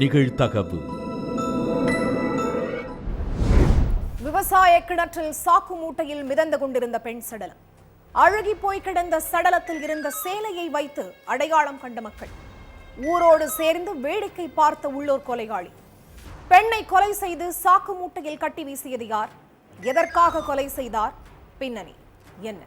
நிகழ்த்தகவு விவசாய கிணற்றில் சாக்கு மூட்டையில் மிதந்து கொண்டிருந்த பெண் சடலம். அழுகி போய் கிடந்த சடலத்தில் இருந்த சேலையை வைத்து அடையாளம் கண்ட மக்கள். ஊரோடு சேர்ந்து வேடிக்கை பார்த்த உள்ளூர் கொலைகாளி. பெண்ணை கொலை செய்து சாக்கு மூட்டையில் கட்டி வீசியது யார்? எதற்காக கொலை செய்தார்? பின்னணி என்ன?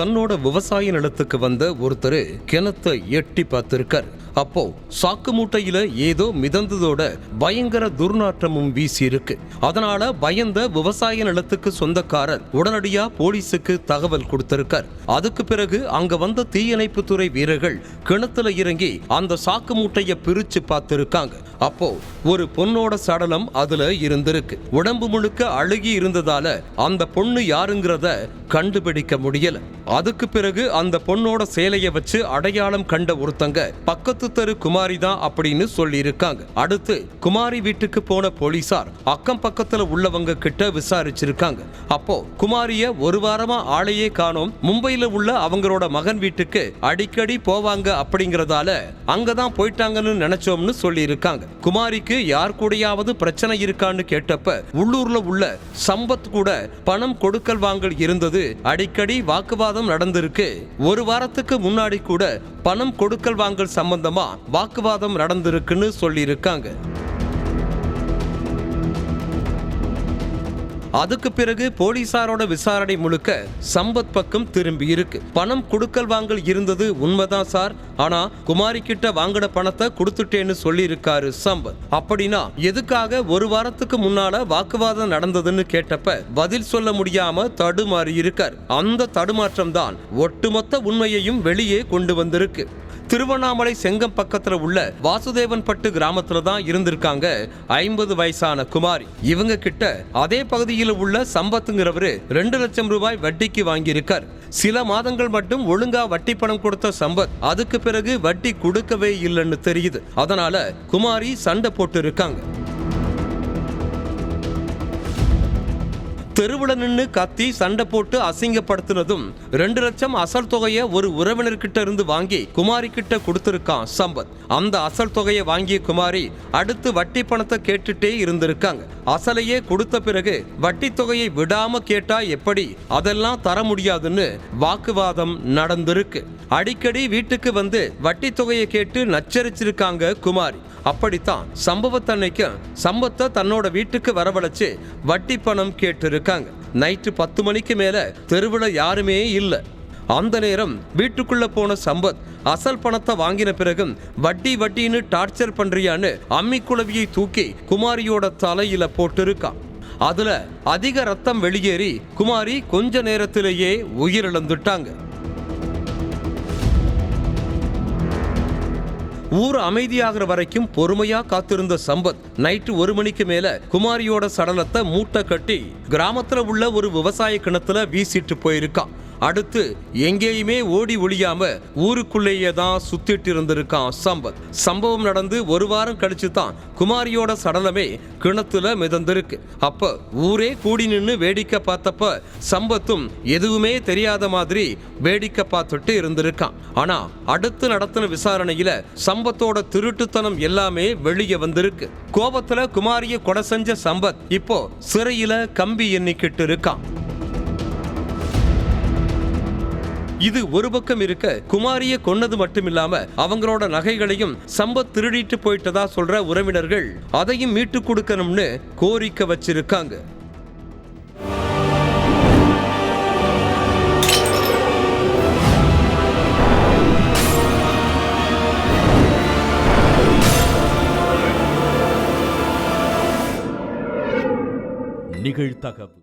தன்னோட விவசாய நிலத்துக்கு வந்த ஒருத்தர் கிணத்தை எட்டி பார்த்திருக்கார். அப்போ சாக்கு மூட்டையில ஏதோ மிதந்ததோட பயங்கர துர்நாற்றமும் வீசி இருக்கு அதனால பயந்த விவசாய நிலத்துக்கு சொந்தக்காரர் உடனடியா போலீஸுக்கு தகவல் கொடுத்திருக்கார். அதுக்கு பிறகு அங்க வந்த தீயணைப்புத்துறை வீரர்கள் கிணத்துல இறங்கி அந்த சாக்கு மூட்டைய பிரிச்சு பார்த்திருக்காங்க. அப்போ ஒரு பொண்ணோட சடலம் அதுல இருந்திருக்கு. உடம்பு முழுக்க அழுகி இருந்ததால அந்த பொண்ணு யாருங்கிறத கண்டுபிடிக்க முடியல. அதுக்கு பிறகு அந்த பொண்ணோட சேலையை வச்சு அடையாளம் கண்ட ஒருத்தங்க பக்கத்து தெரு குமாரி தான் அப்படின்னு சொல்லியிருக்காங்க. அடுத்து குமாரி வீட்டுக்கு போன போலீசார் அக்கம் பக்கத்துல உள்ளவங்க கிட்ட விசாரிச்சிருக்காங்க. அப்போ குமாரிய ஒரு வாரமா ஆளையே காணோம். மும்பையில உள்ள அவங்களோட மகன் வீட்டுக்கு அடிக்கடி போவாங்க அப்படிங்கறதால அங்கதான் போயிட்டாங்கன்னு நினைச்சோம்னு சொல்லியிருக்காங்க. குமாரிக்கு யார் கூடயாவது பிரச்சனை இருக்கான்னு கேட்டப்ப உள்ளூர்ல உள்ள சம்பத் கூட பணம் கொடுக்கல் வாங்கல் இருந்தது. அடிக்கடி வாக்குவாதம் நடந்திருக்கு. ஒரு வாரத்துக்கு முன்னாடி கூட பணம் கொடுக்கல் வாங்கல் சம்பந்தமா வாக்குவாதம் நடந்திருக்குன்னு சொல்லி அதுக்கு பிறகு போலீசாரோட விசாரணை முழுக்க சம்பத் பக்கம் திரும்பி இருக்கு. பணம் கொடுக்கல் வாங்கல் இருந்தது உண்மைதான் சார். ஆனா குமாரி கிட்ட வாங்கின பணத்தை கொடுத்துட்டேன்னு சொல்லி இருக்காரு சம்பத். அப்படின்னா எதுக்காக ஒரு வாரத்துக்கு முன்னால வாக்குவாதம் நடந்ததுன்னு கேட்டப்ப பதில் சொல்ல முடியாம தடுமாறி இருக்கார் அந்த தடுமாற்றம் தான் ஒட்டுமொத்த உண்மையையும் வெளியே கொண்டு வந்திருக்கு. திருவண்ணாமலை செங்கம் பக்கத்துல உள்ள வாசுதேவன் பட்டு கிராமத்துல தான் இருந்திருக்காங்க ஐம்பது வயசான குமாரி. இவங்க கிட்ட அதே பகுதியில் உள்ள சம்பத்துங்கிறவரு ரெண்டு லட்சம் ரூபாய் வட்டிக்கு வாங்கியிருக்கார். சில மாதங்கள் மட்டும் ஒழுங்கா வட்டி பணம் கொடுத்த சம்பத் அதுக்கு பிறகு வட்டி கொடுக்கவே இல்லைன்னு தெரியுது. அதனால குமாரி சண்டை போட்டு இருக்காங்க தெருவில் நின்று கத்தி சண்டை போட்டு அசிங்கப்படுத்தினதும் ரெண்டு லட்சம் அசல் தொகையை ஒரு உறவினர்கிட்ட இருந்து வாங்கி குமாரி கிட்ட கொடுத்திருக்கான் சம்பத். அந்த அசல் தொகையை வாங்கிய குமாரி அடுத்து வட்டி பணத்தை கேட்டுட்டே இருந்திருக்காங்க. அசலையே கொடுத்த பிறகு வட்டி தொகையை விடாம கேட்டா எப்படி? அதெல்லாம் தர முடியாதுன்னு வாக்குவாதம் நடந்திருக்கு. அடிக்கடி வீட்டுக்கு வந்து வட்டி தொகையை கேட்டு நச்சரிச்சிருக்காங்க குமாரி. அப்படித்தான் சம்பவத்தன்னைக்கு சம்பத்தை தன்னோட வீட்டுக்கு வரவழைச்சு வட்டி பணம் இருக்காங்க. நைட்டு பத்து மணிக்கு மேல தெருவில் யாருமே இல்லை. அந்த நேரம் வீட்டுக்குள்ள போன சம்பத் அசல் பணத்தை வாங்கின பிறகு வட்டி வட்டின்னு டார்ச்சர் பண்றியான்னு அம்மி குழவியை தூக்கி குமாரியோட தலையில போட்டிருக்கான். அதுல அதிக ரத்தம் வெளியேறி குமாரி கொஞ்ச நேரத்திலேயே உயிரிழந்துட்டாங்க. ஊர் அமைதியாகிற வரைக்கும் பொறுமையா காத்திருந்த சம்பத் நைட்டு ஒரு மணிக்கு மேல குமாரியோட சடலத்தை மூட்டை கட்டி கிராமத்துல உள்ள ஒரு விவசாய கிணத்துல வீசிட்டு போயிருக்கான். அடுத்து எங்கேயுமே ஓடி ஒழியாம ஊருக்குள்ளேயே தான் சுத்திட்டு இருந்திருக்கான் சம்பத். சம்பவம் நடந்து ஒரு வாரம் கழிச்சு தான் குமாரியோட சடலமே கிணத்துல மிதந்திருக்கு. அப்ப ஊரே கூடி நின்று வேடிக்கை பார்த்தப்ப சம்பத்தும் எதுவுமே தெரியாத மாதிரி வேடிக்கை பார்த்துட்டு இருந்திருக்கான். ஆனா அடுத்து நடத்தின விசாரணையில சம்பத்தோட திருட்டுத்தனம் எல்லாமே வெளியே வந்திருக்கு. கோபத்துல குமாரிய கொலை செஞ்ச சம்பத் இப்போ சிறையில கம்பி எண்ணிக்கிட்டு இருக்கான். இது ஒரு பக்கம் இருக்க குமாரிய கொன்னது மட்டுமில்லாம அவங்களோட நகைகளையும் சம்பத் திருடிட்டு போயிட்டதா சொல்ற உறவினர்கள் அதையும் மீட்டு கொடுக்கணும்னு கோரிக்கை வச்சிருக்காங்க. நிகழ்தகவு.